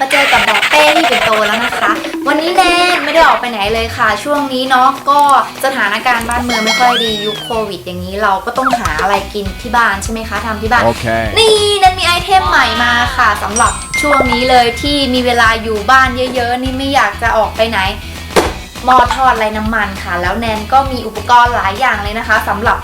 มาเจอกับแบบเป้ที่เป็นโตแล้วนะคะ วันนี้แนนไม่ได้ออกไปไหนเลยค่ะ ช่วงนี้เนาะก็สถานการณ์บ้านเมืองไม่ค่อยดียุคโควิด อย่างนี้เราก็ต้องหาอะไรกินที่บ้านใช่ไหมคะทำที่บ้าน Okay. นี่นันมีไอเทมใหม่มาค่ะสำหรับช่วงนี้เลยที่มีเวลาอยู่บ้านเยอะๆ นี่ไม่อยากจะออกไปไหนหม้อทอดไร้น้ำมันค่ะ แล้วแนนก็มีอุปกรณ์หลายอย่างเลยนะคะสำหรับ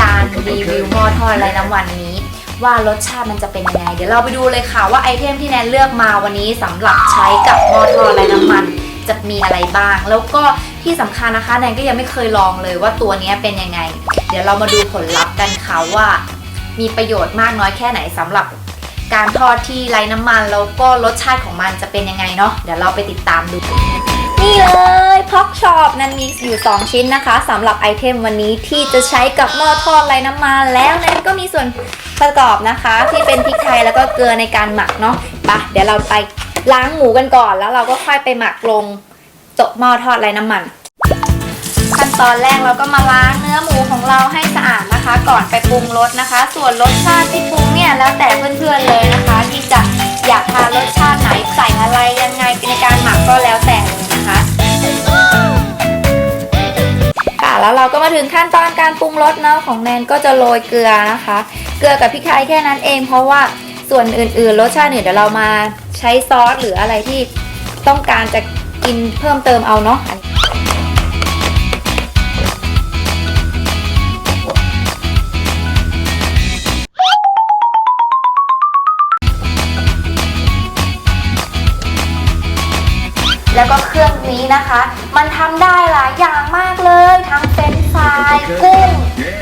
การรีวิวหม้อทอดไร้น้ำมันนี้ ว่ารสชาติมันจะเป็นยังไง เดี๋ยวเราไปดูเลยค่ะว่าไอเทมที่แนนเลือกมาวันนี้สำหรับใช้กับหม้อทอดไร้น้ำมันจะมีอะไรบ้าง แล้วก็ที่สำคัญนะคะแนนก็ยังไม่เคยลองเลยว่าตัวนี้เป็นยังไง เดี๋ยวเรามาดูผลลัพธ์กันค่ะว่า มีประโยชน์มากน้อยแค่ไหนสำหรับการทอดที่ไร้น้ำมันแล้วก็รสชาติของมันจะเป็นยังไงเนาะเดี๋ยวเราไปติดตามดู นี่เลย ช็อปนั้นมีอยู่ 2 ชิ้นนะคะสำหรับไอเทมวันนี้ที่จะใช้กับหม้อทอดไร้น้ำมันแล้วนั้นก็มีส่วนประกอบนะคะ ที่เป็นพริกไทยแล้วก็เกลือในการหมักเนาะไปะเดี๋ยวเราไปล้างหมูกันก่อน แล้วเราก็ค่อยไปหมักลงจบหม้อทอดไร้น้ำมัน ขั้นตอนแรกเราก็มาล้างเนื้อหมูของเราให้สะอาดนะคะ ก่อนไปปรุงรสนะคะ ส่วนรสชาติที่ปรุงเนี่ยแล้วแต่เพื่อนๆเลยนะคะ ที่จะอยากทานรสชาติไหนใส่อะไรยังไงในการหมักก็แล้วแต่ แล้วเราก็มาถึงขั้นตอนการปรุงรสเนาะของแนนก็จะโรยเกลือนะคะ เกลือกับพริกไทยแค่นั้นเอง เพราะว่าส่วนอื่นๆรสชาติอื่นเดี๋ยวเรามาใช้ซอสหรืออะไรที่ต้องการจะกินเพิ่มเติมเอาเนาะ นี้นะคะ มันทำได้หลายอย่างมากเลย ทั้งเฟรนช์ฟรายกุ้ง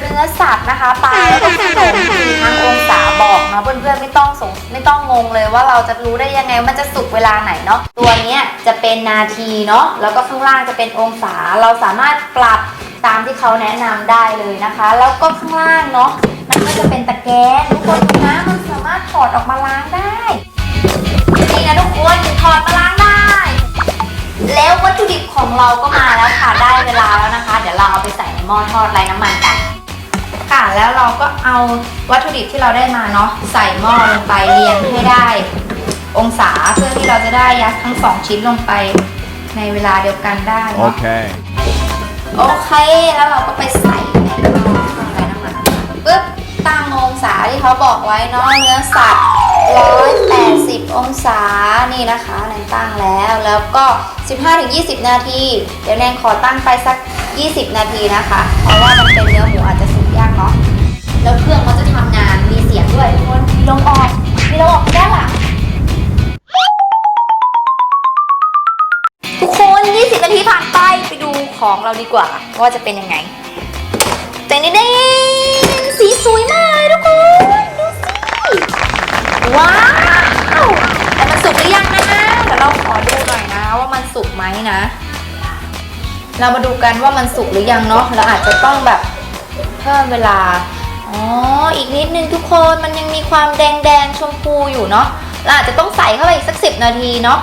เนื้อสัตว์นะคะปลาแล้วก็ขนมมีทั้งองศาบอกเนาะเพื่อนๆไม่ต้องสงไม่ต้องงงเลยว่าเราจะรู้ได้ยังไงมันจะสุกเวลาไหนเนาะตัวนี้จะเป็นนาทีเนาะแล้วก็ข้างล่างจะเป็นองศาเราสามารถปรับตามที่เขาแนะนำได้เลยนะคะ แล้วก็ข้างล่างเนาะมันก็จะเป็นตะแกรงทุกคนนะมันสามารถถอดออกมาล้างได้นี่นะทุกคนถ หม้อทอดไร้น้ำมันกัน ค่ะแล้วเราก็เอาวัตถุดิบที่เราได้มาเนาะใส่หม้อลงไปเรียงให้ได้ องศาเพื่อที่เราจะได้ยัดทั้งสองชิ้นลงไปในเวลาเดียวกันได้เนาะ Okay. โอเค แล้วเราก็ไปใส่ในหม้อทอดไร้น้ำมันปึ๊บตั้งองศาที่เขาบอกไว้เนาะเนื้อสัตว์ 180 องศานี่นะคะแนนตั้งแล้วแล้วก็ 15-20 นาที เดี๋ยวแนนขอตั้งไปสัก 20 นาทีนะคะ เพราะว่ามันเป็นเนื้อหมูอาจจะสุกยากเนาะแล้วเครื่องมันจะทำงานมีเสียงด้วยทุกคนมีลมออกมีลมออกด้านหลังทุกคน 20 นาทีผ่านไปไปดูของเราดีกว่าว่าจะเป็นยังไงเจนนี่เด้สีสวยมาก นสุกไหมนะ เรามาดูกันว่ามันสุกหรือยังเนาะเราอาจจะต้องแบบเพิ่มเวลาอ๋ออีกนิดนึงทุกคนมันยังมีความแดงแดงๆชมพูอยู่เนาะเราอาจจะต้องใส่เข้าไปอีกสักสิบนาทีเนาะ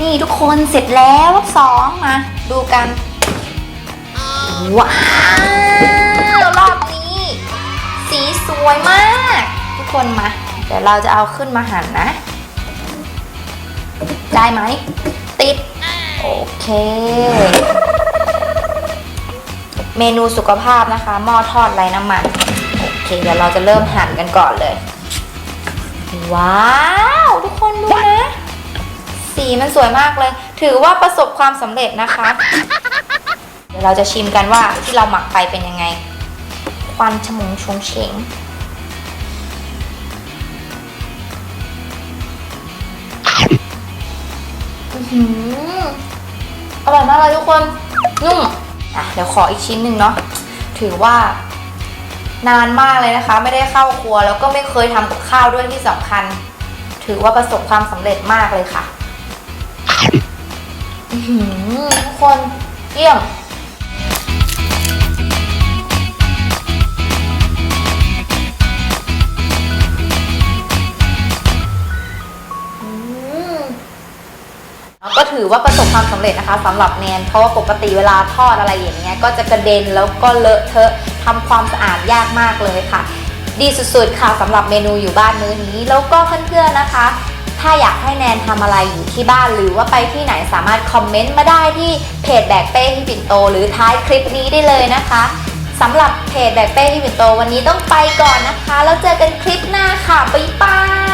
นี่ทุกคนเสร็จแล้วรอบสองมาดูกันว้าวรอบนี้ สีสวยมาก ทุกคนมาเดี๋ยวเราจะเอาขึ้นมาหั่นนะ ได้ไหม ติด โอเค เมนูสุขภาพนะคะ หม้อทอดไร้น้ำมัน โอเค เดี๋ยวเราจะเริ่มหั่นกันก่อนเลย ว้าว ทุกคนดูนะ สีมันสวยมากเลย ถือว่าประสบความสำเร็จนะคะ เดี๋ยวเราจะชิมกันว่าที่เราหมักไปเป็นยังไง ควันฉมุงชงเฉง หืออร่อยมากเลยทุกคนนุ่มอะเดี๋ยวขออีกชิ้นหนึ่งเนาะถือว่านานมากเลยนะคะ ไม่ได้เข้าครัวแล้วก็ไม่เคยทำกับข้าวด้วยที่สำคัญ ถือว่าประสบความสำเร็จมากเลยค่ะอื้อหือทุกคนเยี่ยม ถือว่าประสบความสำเร็จนะคะสำหรับแนนเพราะว่าปกติเวลาทอดอะไรอย่างเงี้ยก็จะกระเด็นแล้วก็เลอะเทอะทำความสะอาดยากมากเลยค่ะ ดีสุดๆค่ะสำหรับเมนูอยู่บ้านมื้อนี้ แล้วก็เพื่อนๆนะคะ ถ้าอยากให้แนนทำอะไรอยู่ที่บ้านหรือว่าไปที่ไหนสามารถคอมเมนต์มาได้ที่เพจแบกเป้ที่ปิ่นโต หรือท้ายคลิปนี้ได้เลยนะคะสำหรับเพจแบกเป้ที่ปิ่นโตวันนี้ต้องไปก่อนนะคะ แล้วเจอกันคลิปหน้าค่ะบ๊ายบาย